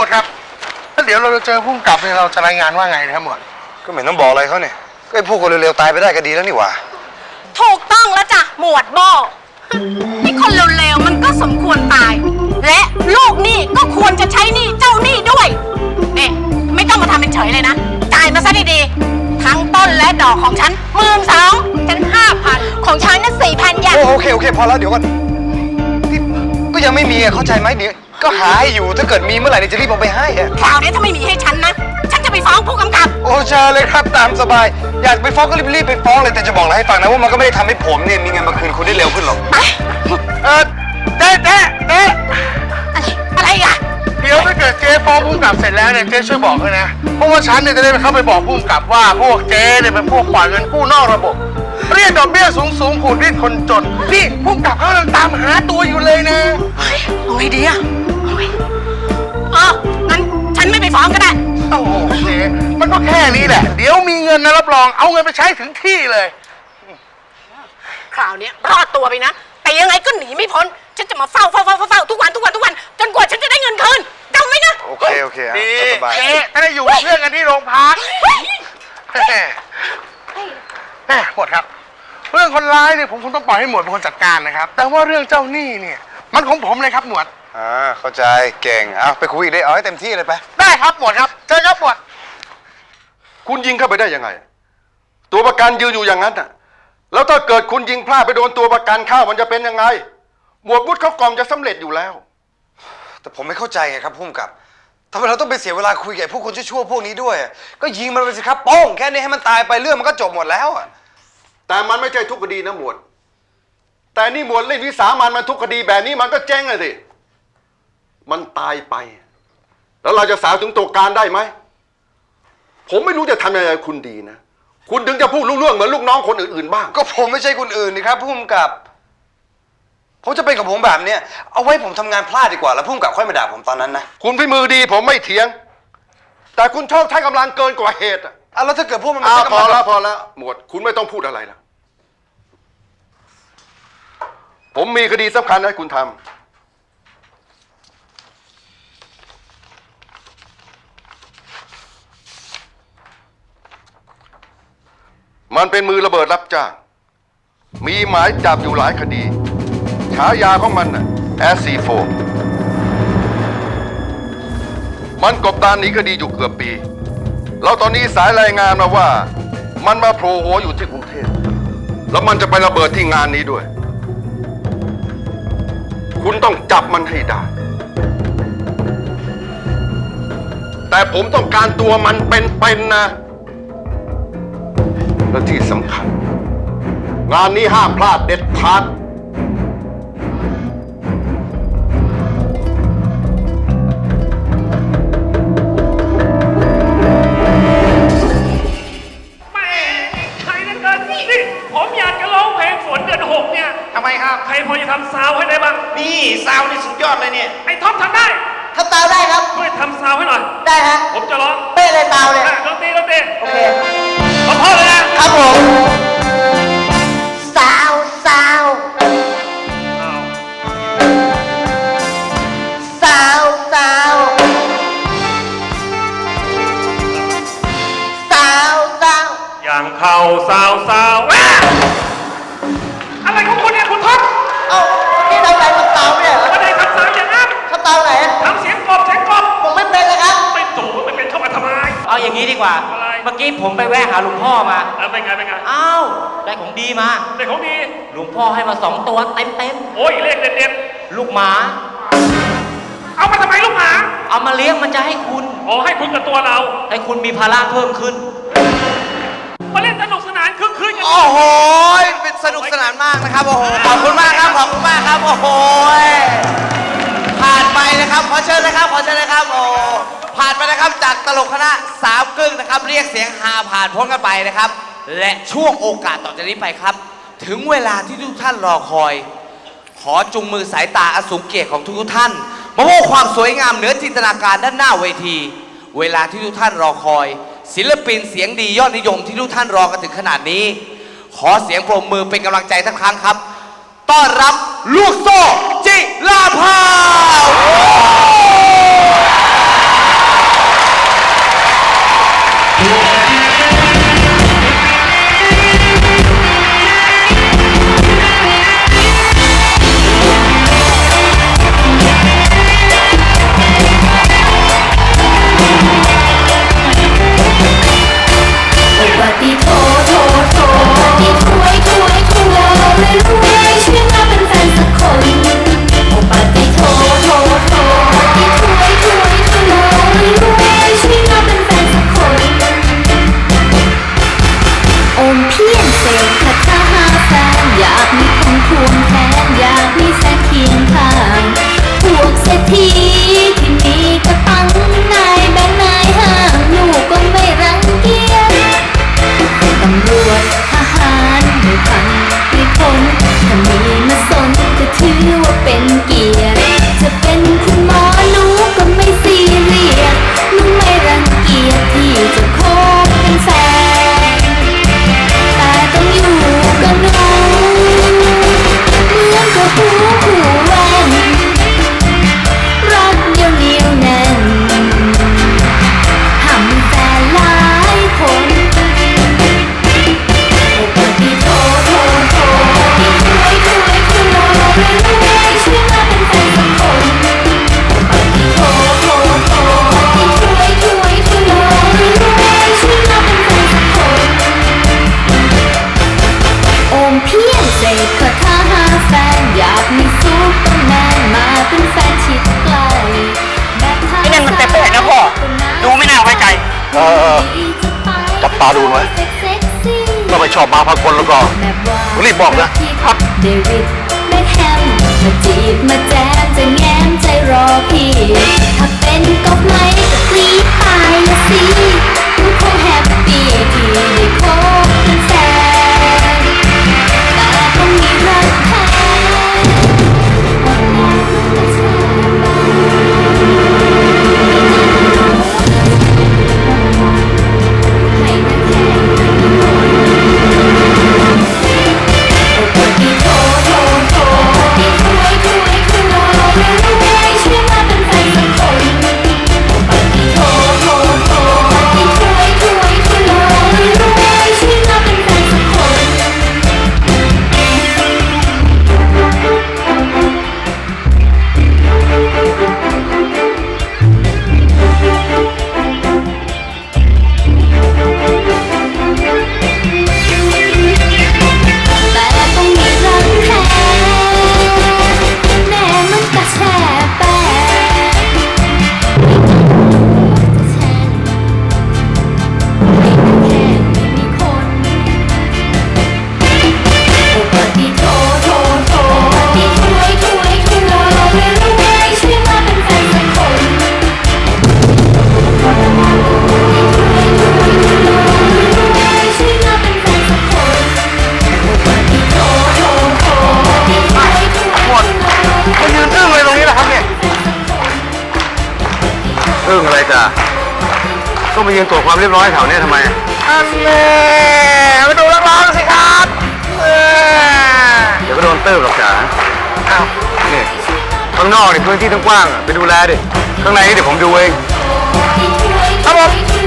วดครับแล้วเดี๋ยวเราจะเจอผู้กำกับเนี่ยเราจะรายงานว่าไงนะครับหมวด ก็ไม่เห็นต้องบอกอะไรเขาเนี่ย ก็ไอ้พวกคนเร็วๆตายไปได้ก็ดีแล้วนี่หว่า ถูกต้องแล้วจ้ะหมวดโบไอ้คนเร็วๆมันก็สมควรตาย และลูกหนี้ก็ควรจะใช้หนี้เจ้าหนี้ด้วยนี่ไม่ต้องมาทำเป็นเฉยเลยนะ จ่ายมาซะดีๆ ทั้งต้นและดอกของฉันหมื่นสองฉันห้าพันของฉันน่ะสี่พันยันโอ้โอเคโอเคพอแล้วเดี๋ยวก่อนนี่ก็ยังไม่มีอะเข้าใจไหมเดี๋ยว ก็หาให้อยู่ถ้าเกิดมีเมื่อไหร่เนี่ยจะรีบเอาไปให้อะคราวนี้ถ้าไม่มีให้ฉันนะ ฉันจะไปฟ้องผู้กำกับ โอ้เชิญเลยครับตามสบาย อยากไปฟ้องก็รีบๆไปฟ้องเลยแต่จะบอกอะไรให้ฟังนะว่ามันก็ไม่ได้ทำให้ผมเนี่ยมีเงินมาคืนคุณได้เร็วขึ้นหรอกไป เออเจ๊เจ๊เจ๊อะไรอะไรอีกอะ เดี๋ยวถ้าเกิดเจ๊ฟ้องผู้กำกับเสร็จแล้วเนี่ยเจ๊ช่วยบอกด้วยนะเพราะว่าฉันเนี่ยจะได้ไปเข้าไปบอกผู้กำกับว่าพวกเจ๊เนี่ยเป็นพวกปล่อยเงินกู้นอกระบบ เรียกดอกเบี้ยสูงสูงๆขูดรีดคนจนนี่ผู้กำกับเขากำลังตามหาตัวอยู่เลยนะ เอาไงดีอะ เอาไงเอองั้นฉันไม่ไปฟ้องก็ได้ โอ้โหเจ๊มันก็แค่นี้แหละ เดี๋ยวมีเงินนะรับรอง เอาเงินไปใช้ถึงที่เลย คราวเนี้ยรอดตัวไปนะ แต่ยังไงก็หนีไม่พ้น ฉันจะมาเฝ้าเฝ้าเฝ้าเฝ้าเฝ้าทุกวันทุกวันทุกวัน จนกว่าฉันจะได้เงินคืนจำไว้นะ โอเค โอเคอะดีเอาสบาย เจ๊ถ้าได้อยู่กับเพื่อนกันที่โรงพักเฮ้ยแม่แม่หมวดครับ เรื่องคนร้ายเนี่ยผมคงต้องปล่อยให้หมวดเป็นคนจัดการนะครับ แต่ว่าเรื่องเจ้าหนี้เนี่ย มันของผมเลยครับหมวด อ่าเข้าใจเก่งเอาไปคุยอีกได้เอาให้เต็มที่เลยไป ได้ครับหมวดครับเจอครับหมวดคุณยิงเข้าไปได้ยังไง ตัวประกันยืนอยู่อย่างนั้นน่ะ แล้วถ้าเกิดคุณยิงพลาดไปโดนตัวประกันเข้ามันจะเป็นยังไง หมวดวุฒิเขากล่อมจะสำเร็จอยู่แล้ว แต่ผมไม่เข้าใจไงครับพุ่มกับทำไมเราต้องไปเสียเวลาคุยกับไอ้พวกคนชั่วๆพวกนี้ด้วยอะก็ยิงมันไปสิครับโป้งแค่นี้ให้มันตายไปเรื่องมันก็จบหมดแล้วอะแต่มันไม่ใช่ทุกคดีนะหมวด แต่นี่หมวดเล่นวิสามันมันทุกคดีแบบนี้มันก็เจ๊งเลยสิ มันตายไป แล้วเราจะสาวถึงตัวการได้ไหม ผมไม่รู้จะทำยังไงกับคุณดีนะ คุณถึงจะพูดรู้เรื่องเหมือนลูกน้องคนอื่นๆบ้าง ก็ผมไม่ใช่คนอื่นนี่ครับพุ่มกับ ผมจะเป็นกับผมแบบเนี้ยเอาไว้ผมทำงานพลาดดีกว่าแล้วพุ่มกับค่อยมาด่าผมตอนนั้นนะคุณพิมือดีผมไม่เถียง แต่คุณชอบใช้กำลังเกินกว่าเหตุอะอะแล้วถ้าเกิดพวกมันอ้าใช้วกำพอลังแล้วพอแล้วหมวด คุณไม่ต้องพูดอะไรแล้วผมมีคดีสำคัญให้คุณทำ มันเป็นมือระเบิดรับจ้าง มีหมายจับอยู่หลายคดี ฉายาของมันน่ะ SC4 มันกบดานหนีคดีอยู่เกือบปี แล้วตอนนี้สายรายงานมาว่า มันมาโผล่หัวอยู่ที่กรุงเทพ แล้วมันจะไประเบิดที่งานนี้ด้วย คุณต้องจับมันให้ได้ แต่ผมต้องการตัวมันเป็นๆนะ และที่สำคัญ งานนี้ห้ามพลาดเด็ดขาดแหม่ใครนั่นเกินนี่ผมอยากจะร้องเพลงฝนเดือนหกเนี่ย ทำไมครับ ใครพอจะทำซาวด์ให้ได้บ้าง นี่ซาวนี่สุดยอดเลยเนี่ย ไอ้ท็อปทำได้ ทำเตาได้ครับ ช่วยทำซาวด์ให้หน่อย ได้ฮะผมจะร้องเป๊ะเลยเตาเลย อะดนตรีดนตรี โอเค ขอพ่อเลยนะ ครับผมสาวสาวสาวสาวสาวสาวอย่างเข่าซาวซาวแม่อะไรของคุณเนี่ยคุณท็อปเอ้านี่ทำอะไรทำเตาไม่ได้เหรอไม่ได้ทำซาวด์อย่างนั้นทำเตาไหนทำเสียงกบเสียงกบผมไม่เป็นเลยครับ ไม่ตู่ไม่เป็นเข้ามาทำไมเอาอย่างนี้ดีกว่า อะไร เมื่อกี้ผมไปแวะหาหลวงพ่อมาเออเป็นไงเป็นไงอ้าว ได้ของดีมาเด็กของดีหลวงพ่อให้มาสองตัวเต็มเต็มโอ้ยเลขเด็ดๆลูกหมาๆเอามาทำไมลูกหมาเอามาเลี้ยงมันจะให้คุณโอ้ให้คุณกับตัวเรา ให้คุณมีภาระเพิ่มขึ้น มาเล่นสนุกสนานคึกคืนกัน โอ้โห เป็นสนุกสนานมากนะครับ โอ้โห ขอบคุณมากครับ ขอบคุณมากครับ โอ้โห ผ่านไปนะครับขอเชิญนะครับขอเชิญนะครับโอ้ผ่านไปนะครับจากตลกคณะสามกึ่งนะครับ เรียกเสียงฮาผ่านพ้นกันไปนะครับ และช่วงโอกาสต่อจากนี้ไปครับ ถึงเวลาที่ทุกท่านรอคอย ขอจุงมือสายตาอสูงเกียรติของทุกท่านมาพบความสวยงามเหนือจินตนาการด้านหน้าเวที เวลาที่ทุกท่านรอคอย ศิลปินเสียงดียอดนิยมที่ทุกท่านรอกันถึงขนาดนี้ ขอเสียงปรบมือเป็นกำลังใจสักครั้งครับ ต้อนรับลูกโซ่ อบมาพากลแล้วก็รีบบอกนะครับบจีบมาแจมจะแง้มใจรอพี่ ถ้าเป็นก็ไม่ก็กรี๊ดละสิ จ้ะต้มายืนตรวจความเรียบร้อยแถวเนี้ยทำไม อันเน่มาดูร้องร้องสิครับเออเดี๋ยวก็โดนเติมหรอกจ๋าอ้าวนี่ข้างนอกนี่พื้นที่ทั้งกว้างไปดูแลดิ ข้างในนี่เดี๋ยวผมดูเอง ครับผม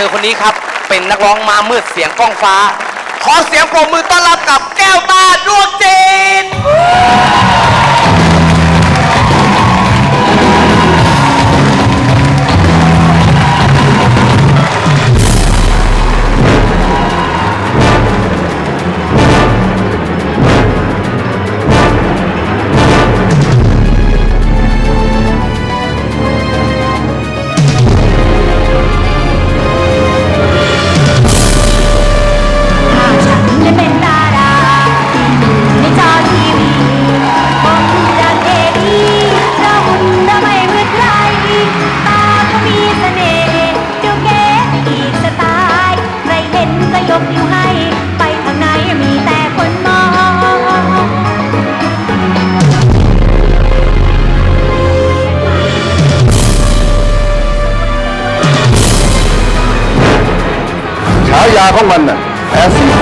ธอคนนี้ครับ เป็นนักร้องมามืดเสียงก้องฟ้า ขอเสียงปรบมือต้อนรับกับแก้วตาดวงจินายาของมันน่ะแอซิโก